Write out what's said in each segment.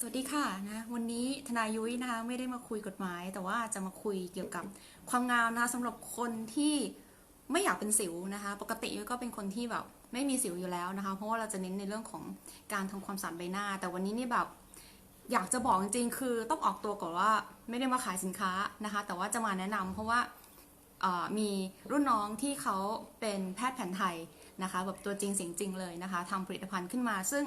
สวัสดีค่ะนะวันนี้ทนายยุ้ยนะคะไม่ได้มาคุยกฎหมาย แต่ว่าจะมาคุยเกี่ยวกับความงามนะคะสำหรับคนที่ไม่อยากเป็นสิวนะคะ ปกติยุ้ยก็เป็นคนที่แบบไม่มีสิวอยู่แล้วนะคะ เพราะว่าเราจะเน้นในเรื่องของการทำความสะอาดใบหน้า แต่วันนี้นี่แบบอยากจะบอกจริงๆคือต้องออกตัวก่อนว่าไม่ได้มาขายสินค้านะคะ แต่ว่าจะมาแนะนำเพราะว่ามีรุ่นน้องที่เขาเป็นแพทย์แผนไทยนะคะแบบตัวจริงเสียงจริงเลยนะคะทำผลิตภัณฑ์ขึ้นมาซึ่ง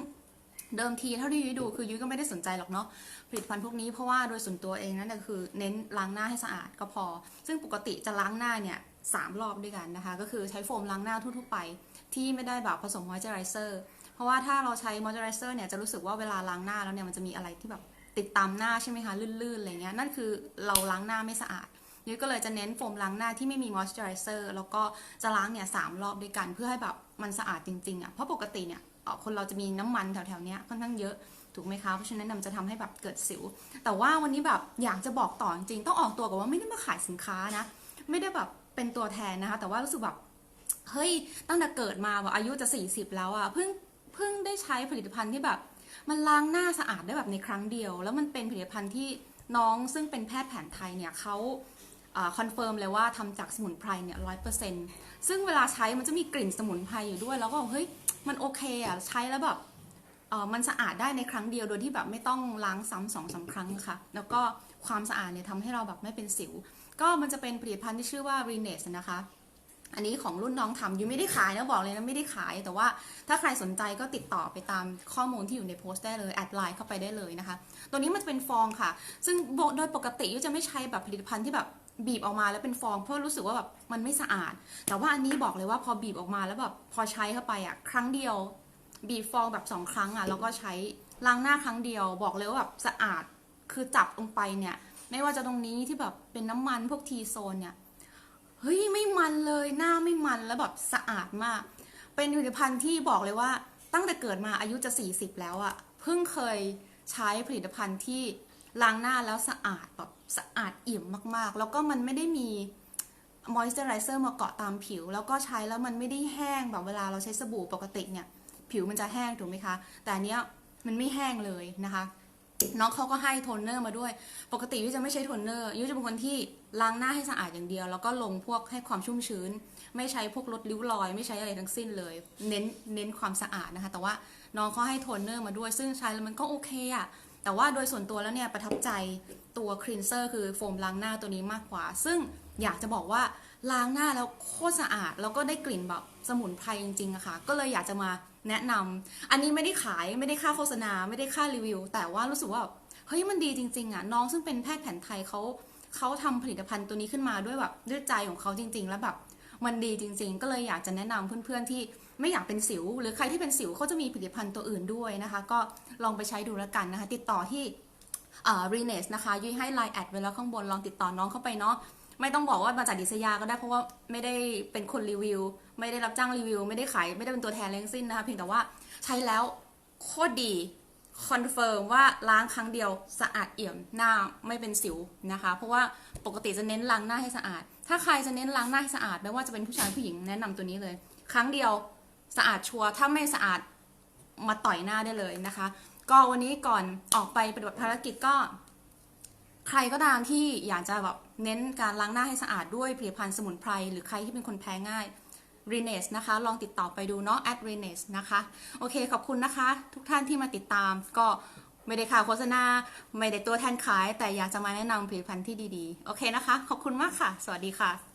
เดิมทีเท่าที่ยุ้ยดูคือยุ้ยก็ไม่ได้สนใจหรอกเนาะผลิตภัณฑ์พวกนี้เพราะว่าโดยส่วนตัวเองนั่นคือเน้นล้างหน้าให้สะอาดก็พอ ซึ่งปกติจะล้างหน้าเนี่ยสามรอบด้วยกันนะคะ ก็คือใช้โฟมล้างหน้าทั่วๆไป ที่ไม่ได้แบบผสมมอยเจอไรเซอร์เพราะว่าถ้าเราใช้มอยเจอไรเซอร์เนี่ยจะรู้สึกว่าเวลาล้างหน้าแล้วเนี่ยมันจะมีอะไรที่แบบติดตามหน้าใช่ไหมคะลื่นๆอะไรเงี้ยนั่นคือเราล้างหน้าไม่สะอาดยุ้ยก็เลยจะเน้นโฟมล้างหน้าที่ไม่มีมอยเจอไรเซอร์แล้วก็จะล้างเนี่ยสามรอบด้วยกันเพื่อให้แบบมันสะอาดจริงๆอะเพราะปกติเนี่ยเอ่อ คนเราจะมีน้ำมันแถวๆนี้ค่อนข้างเยอะถูกไหมคะเพราะฉะนั้นนำจะทำให้แบบเกิดสิว แต่ว่าวันนี้แบบอยากจะบอกต่อจริงๆต้องออกตัวกับว่าไม่ได้มาขายสินค้านะ ไม่ได้แบบเป็นตัวแทนนะคะ แต่ว่ารู้สึกแบบเฮ้ยตั้งแต่เกิดมาแบบอายุจะ 40 แล้วอะเพิ่งเพิ่งได้ใช้ผลิตภัณฑ์ที่แบบ มันล้างหน้าสะอาดได้แบบในครั้งเดียว แล้วมันเป็นผลิตภัณฑ์ที่น้องซึ่งเป็นแพทย์แผนไทยเนี่ยเขาคอนเฟิร์มเลยว่าทำจากสมุนไพรเนี่ยร้อยเปอร์เซ็นต์ซึ่งเวลาใช้มันจะมีกลิ่นสมุนไพรอยู่ด้วย แล้วก็เฮ้ย มันโอเคอะใช้แล้วแบบเออมันสะอาดได้ในครั้งเดียวโดยที่แบบไม่ต้องล้างซ้ำสองสามครั้งค่ะ แล้วก็ความสะอาดเนี่ยทำให้เราแบบไม่เป็นสิว ก็มันจะเป็นผลิตภัณฑ์ที่ชื่อว่า r e n e s นะคะ อันนี้ของรุ่นน้องทำยูไม่ได้ขายนะบอกเลยนะไม่ได้ขาย แต่ว่าถ้าใครสนใจก็ติดต่อไปตามข้อมูลที่อยู่ในโพสต์ได้เลยแอดไลน์เข้าไปได้เลยนะคะ ตัวนี้มันจะเป็นฟองค่ะ ซึ่งโดยปกติยูจะไม่ใช้แบบผลิตภัณฑ์ที่แบบบีบออกมาแล้วเป็นฟองเพราะรู้สึกว่าแบบมันไม่สะอาด แต่ว่าอันนี้บอกเลยว่าพอบีบออกมาแล้วแบบพอใช้เข้าไปอะครั้งเดียว บีบฟองแบบสองครั้งอะแล้วก็ใช้ล้างหน้าครั้งเดียว บอกเลยว่าแบบสะอาดคือจับลงไปเนี่ย ไม่ว่าจะตรงนี้ที่แบบเป็นน้ำมันพวกทีโซนเนี่ย เฮ้ยไม่มันเลยหน้าไม่มันแล้วแบบสะอาดมาก เป็นผลิตภัณฑ์ที่บอกเลยว่าตั้งแต่เกิดมาอายุจะ 40 แล้วอะเพิ่งเคยใช้ผลิตภัณฑ์ที่ล้างหน้าแล้วสะอาดแบบสะอาดเอี่ยมมากๆ แล้วก็มันไม่ได้มีมอยส์เจอไรเซอร์มาเกาะตามผิว แล้วก็ใช้แล้วมันไม่ได้แห้งแบบเวลาเราใช้สบู่ปกติเนี่ย ผิวมันจะแห้งถูกไหมคะ แต่อันเนี้ยมันไม่แห้งเลยนะคะ น้องเขาก็ให้โทนเนอร์มาด้วย ปกติยุ้ยจะไม่ใช้โทนเนอร์ยุ้ยจะเป็นคนที่ล้างหน้าให้สะอาดอย่างเดียว แล้วก็ลงพวกให้ความชุ่มชื้น ไม่ใช้พวกลดริ้วรอย ไม่ใช้อะไรทั้งสิ้นเลย เน้นเน้นความสะอาดนะคะ แต่ว่าน้องเขาให้โทนเนอร์มาด้วย ซึ่งใช้แล้วมันก็โอเคอะแต่ว่าโดยส่วนตัวแล้วเนี่ยประทับใจตัวครีนเซอร์คือโฟมล้างหน้าตัวนี้มากกว่า ซึ่งอยากจะบอกว่าล้างหน้าแล้วโคตรสะอาด แล้วก็ได้กลิ่นแบบสมุนไพรจริงๆอะค่ะ ก็เลยอยากจะมา แนะนำอันนี้ไม่ได้ขายไม่ได้ค่าโฆษณาไม่ได้ค่ารีวิว แต่ว่ารู้สึกว่าเฮ้ยมันดีจริง ๆ อะ น้องซึ่งเป็นแพทย์แผนไทยเขาเขาทำผลิตภัณฑ์ตัวนี้ขึ้นมาด้วยแบบด้วยใจของเขาจริง ๆ แล้วแบบมันดีจริง ๆ ก็เลยอยากจะแนะนำเพื่อนๆที่ไม่อยากเป็นสิว หรือใครที่เป็นสิวเขาจะมีผลิตภัณฑ์ตัวอื่นด้วยนะคะ ก็ลองไปใช้ดูแล้วกันนะคะ ติดต่อที่รีเนสนะคะ ยุ้ยให้ไลน์แอดไว้แล้วข้างบนลองติดต่อน้องเข้าไปเนาะ ไม่ต้องบอกว่ามาจากดิษยาก็ได้เพราะว่าไม่ได้เป็นคนรีวิว ไม่ได้รับจ้างรีวิว ไม่ได้ขายไม่ได้เป็นตัวแทนอะไรทั้งสิ้นนะคะเพียงแต่ว่าใช้แล้วโคตรดีคอนเฟิร์มว่าล้างครั้งเดียวสะอาดเอี่ยมหน้าไม่เป็นสิวนะคะ เพราะว่าปกติจะเน้นล้างหน้าให้สะอาด ถ้าใครจะเน้นล้างหน้าให้สะอาดไม่ว่าจะเป็นผู้ชายผู้หญิงแนะนำตัวนี้เลย ครั้งเดียวสะอาดชัวร์ถ้าไม่สะอาดมาต่อยหน้าได้เลยนะคะ ก็วันนี้ก่อนออกไปปฏิบัติภารกิจก็ ใครก็ตามที่อยากจะแบบเน้นการล้างหน้าให้สะอาดด้วยผลิตภัณฑ์สมุนไพร หรือใครที่เป็นคนแพ้ง่าย r e n e s นะคะ ลองติดต่อไปดูเนาะ at r e n e s นะคะ โอเค ขอบคุณนะคะ ทุกท่านที่มาติดตาม ก็ไม่ได้ข่าวโฆษณา ไม่ได้ตัวแทนขาย แต่อยากจะมาแนะนำผลิตภัณฑ์ที่ดีๆ โอเคนะคะ ขอบคุณมากค่ะ สวัสดีค่ะ